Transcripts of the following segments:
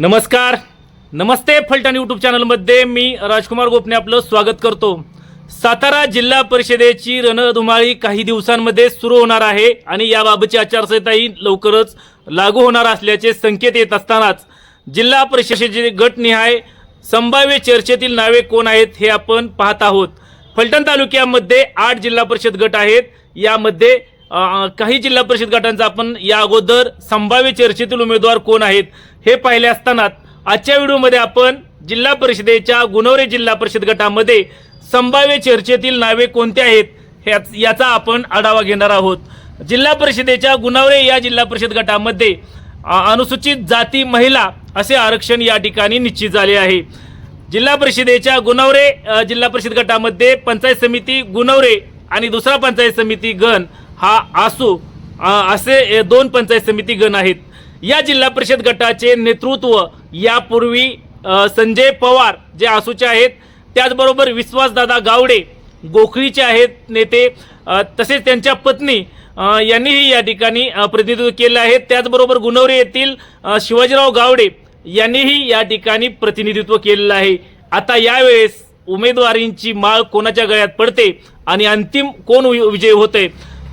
नमस्कार. नमस्ते फलटण यूट्यूब चॅनलमध्ये मी राजकुमार गोपने आपलं स्वागत करतो. सातारा जिल्हा परिषदेची रणधुमाळी काही दिवसांमध्ये सुरू होणार आहे आणि याबाबतची आचारसंहिताही लवकरच लागू होणार असल्याचे संकेत येत असतानाच जिल्हा परिषदेचे गटनिहाय संभाव्य चर्चेतील नावे कोण आहेत हे आपण पाहत आहोत. फलटण तालुक्यामध्ये आठ जिल्हा परिषद गट आहेत. यामध्ये काही जिल्हा परिषद गटांचा आपण या अगोदर संभाव्य चर्चेतील उमेदवार कोण आहेत हे पाहिले असताना आजच्या व्हिडिओमध्ये आपण जिल्हा परिषदेच्या गुणवरे जिल्हा परिषद गटामध्ये संभाव्य चर्चेतील नावे कोणते आहेत याचा आपण आढावा घेणार आहोत. जिल्हा परिषदेच्या गुणवरे या जिल्हा परिषद गटामध्ये अनुसूचित जाती महिला असे आरक्षण या ठिकाणी निश्चित झाले आहे. जिल्हा परिषदेच्या गुणवरे जिल्हा परिषद गटामध्ये पंचायत समिती गुणवरे आणि दुसरा पंचायत समिती गण हा आसू असे दोन पंचायत समिती गण आहेत. या जिल्हा परिषद गटाचे नेतृत्व यापूर्वी संजय पवार जे आसूचे आहेत त्याचबरोबर विश्वासदादा गावडे गोखळीचे आहेत नेते तसेच त्यांच्या पत्नी यांनीही या ठिकाणी प्रतिनिधित्व केलं आहे. त्याचबरोबर गुणवरे येथील शिवाजीराव गावडे यांनीही या ठिकाणी प्रतिनिधित्व केलेलं आहे. आता यावेळेस उमेदवारींची माळ कोणाच्या गळ्यात पडते आणि अंतिम कोण विजय विजयी होते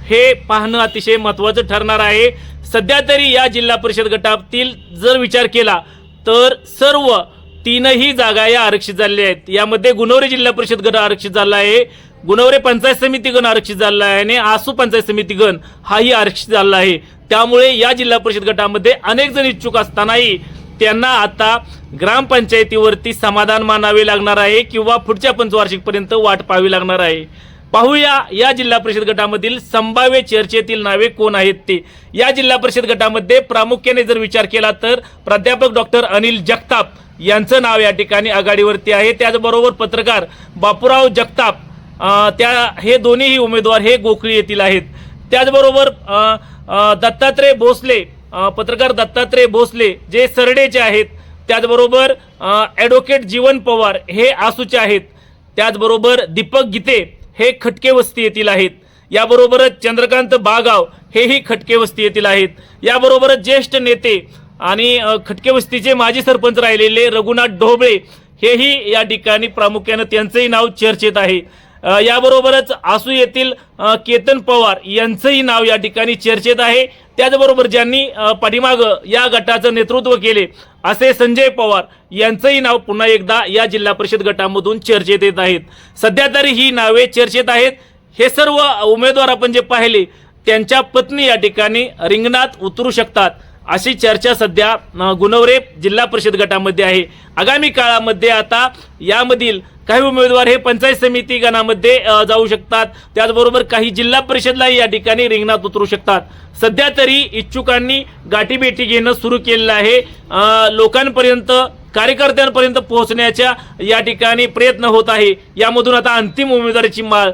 हे पाहणं अतिशय महत्त्वाचं ठरणार आहे. सध्या तरी या जिल्हा परिषद गटातील जर विचार केला तर सर्व तीनही जागा या आरक्षित झालेल्या आहेत. यामध्ये गुणवरे जिल्हा परिषद गट आरक्षित झाला आहे गुणवरे पंचायत समिती गण आरक्षित झाला आहे आणि आसू पंचायत समिती गण हाही आरक्षित झाला आहे. त्यामुळे या जिल्हा परिषद गटामध्ये अनेक जण इच्छुक असतानाही त्यांना आता ग्रामपंचायतीवरती समाधान मानावे लागणार आहे किंवा पुढच्या पंचवार्षिकपर्यंत वाट पाहावी लागणार आहे. पाहूया या जिल्हा परिषद गटामधील संभाव्य चर्चेतील नावे कोण आहेत ते. या जिल्हा परिषद गटामध्ये प्रामुख्याने जर विचार केला तर प्राध्यापक डॉक्टर अनिल जगताप यांचं नाव या ठिकाणी आघाडीवरती आहे. त्याचबरोबर पत्रकार बापूराव जगताप त्या हे दोन्हीही उमेदवार हे गोखळी येथील आहेत. त्याचबरोबर दत्तात्रय भोसले पत्रकार दत्तात्रय भोसले जे सरडेचे आहेत. त्याचबरोबर ॲडव्होकेट जीवन पवार हे आसूचे आहेत. त्याचबरोबर दीपक गीते हे खटके वस्ती येथील आहेत. याबरोबरच चंद्रकांत बागाव हेही खटके वस्ती येथील आहेत. याबरोबरच ज्येष्ठ नेते आणि खटके वस्तीचे माजी सरपंच राहिलेले रघुनाथ ढोबळे हेही या ठिकाणी प्रामुख्यानं त्यांचंही नाव चर्चेत आहे. याबरोबरच आसू येथील केतन पवार यांचंही नाव या ठिकाणी चर्चेत आहे. त्याचबरोबर ज्यांनी पाठीमागं या गटाचं नेतृत्व केले असे संजय पवार यांचंही नाव पुन्हा एकदा या जिल्हा परिषद गटामधून चर्चेत येत आहेत. सध्या तरी ही नावे चर्चेत आहेत. हे सर्व उमेदवार आपण जे पाहिले त्यांच्या पत्नी या ठिकाणी रिंगणात उतरू शकतात. अशी चर्चा सध्या गुणवरे जिल्हा परिषद गटामध्ये आहे. आगामी काळामध्ये आता यामधील काही उमेदवार हे पंचायत समिती गणामध्ये जाऊ शकतात. त्याचबरोबर काही जिल्हा परिषदलाही या ठिकाणी रिंगणात उतरू शकतात. सध्या तरी इच्छुकांनी गाठीभेटी घेणं सुरू केलेलं आहे. लोकांपर्यंत कार्यकर्त्यांपर्यंत पोहोचण्याच्या या ठिकाणी प्रयत्न होत आहे. यामधून आता अंतिम उमेदवाराची माळ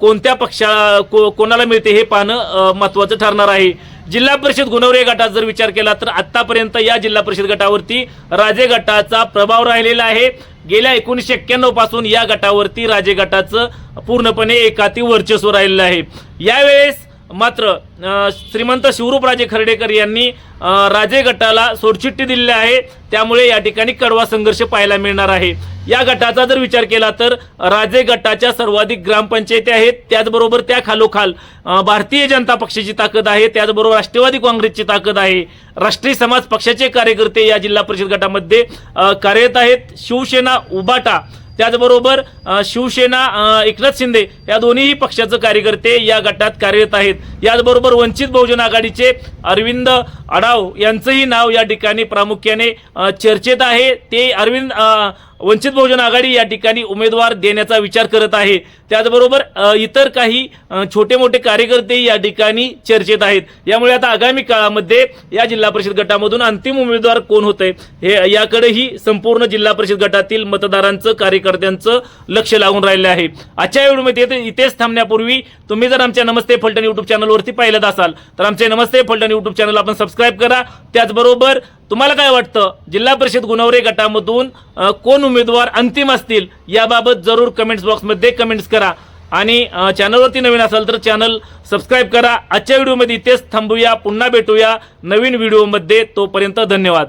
कोणत्या पक्षा को, कोणाला मिळते हे पाहणं महत्त्वाचं ठरणार आहे. जिल्हा परिषद गुणवरे गटात जर विचार केला तर आतापर्यंत या जिल्हा परिषद गटावरती राजे गटाचा प्रभाव राहिलेला आहे. गेल्या एकोणीसशे एक्क्याण्णवपासून या गटावरती राजे गटाचं पूर्णपणे एकाती वर्चस्व राहिलेलं आहे. यावेळेस मात्र श्रीमंत शिवरूपराजे खर्डेकर यांनी राजे गटाला सोडचिठ्ठी दिलेली आहे. त्यामुळे या ठिकाणी कडवा संघर्ष पाहायला मिळणार आहे. या गटाचा जर विचार केला तर राजे गटाच्या सर्वाधिक ग्रामपंचायती आहेत. त्याचबरोबर त्या खालोखाल भारतीय जनता पक्षाची ताकद आहे. त्याचबरोबर राष्ट्रवादी काँग्रेसची ताकद आहे. राष्ट्रीय समाज पक्षाचे कार्यकर्ते या जिल्हा परिषद गटामध्ये कार्यरत आहेत. शिवसेना उबाटा त्याचबरोबर शिवसेना एकनाथ शिंदे या दोन्हीही पक्षाचे कार्यकर्ते या गटात कार्यरत आहेत. याचबरोबर वंचित बहुजन आघाडीचे अरविंद अडाव यांचंही नाव या ठिकाणी प्रामुख्याने चर्चेत आहे. ते अरविंद वंचित बहुजन आघाडी या ठिकाणी उमेदवार देण्याचा विचार करत आहे. त्याचबरोबर इतर काही छोटे मोठे कार्यकर्ते या ठिकाणी चर्चेत आहेत. यामुळे आता आगामी काळामध्ये या जिल्हा परिषद गटामधून अंतिम उमेदवार कोण होतंय हे याकडेही संपूर्ण जिल्हा परिषद गटातील मतदारांचं कार्यकर्त्यांचं लक्ष लागून राहिलं आहे. आजच्या व्हिडिओमध्ये इथेच थांबण्यापूर्वी तुम्ही जर आमच्या नमस्ते फलटण युट्यूब चॅनलवरती पाहिलं असाल तर आमचे नमस्ते फलटण युट्यूब चॅनल आपण सबस्क्राईब करा. त्याचबरोबर तुम्हाला काय वाटतं? जिल्हा परिषद गुणवरे गटामधून कोण उमेदवार अंतिम असतील? याबाबत जरूर कमेंट्स बॉक्समध्ये कमेंट्स करा. आणि चॅनलवरती नवीन असाल तर चॅनल सबस्क्राईब करा. आजच्या व्हिडिओमध्ये इथेच थांबूया. पुन्हा भेटूया नवीन व्हिडिओमध्ये तोपर्यंत धन्यवाद.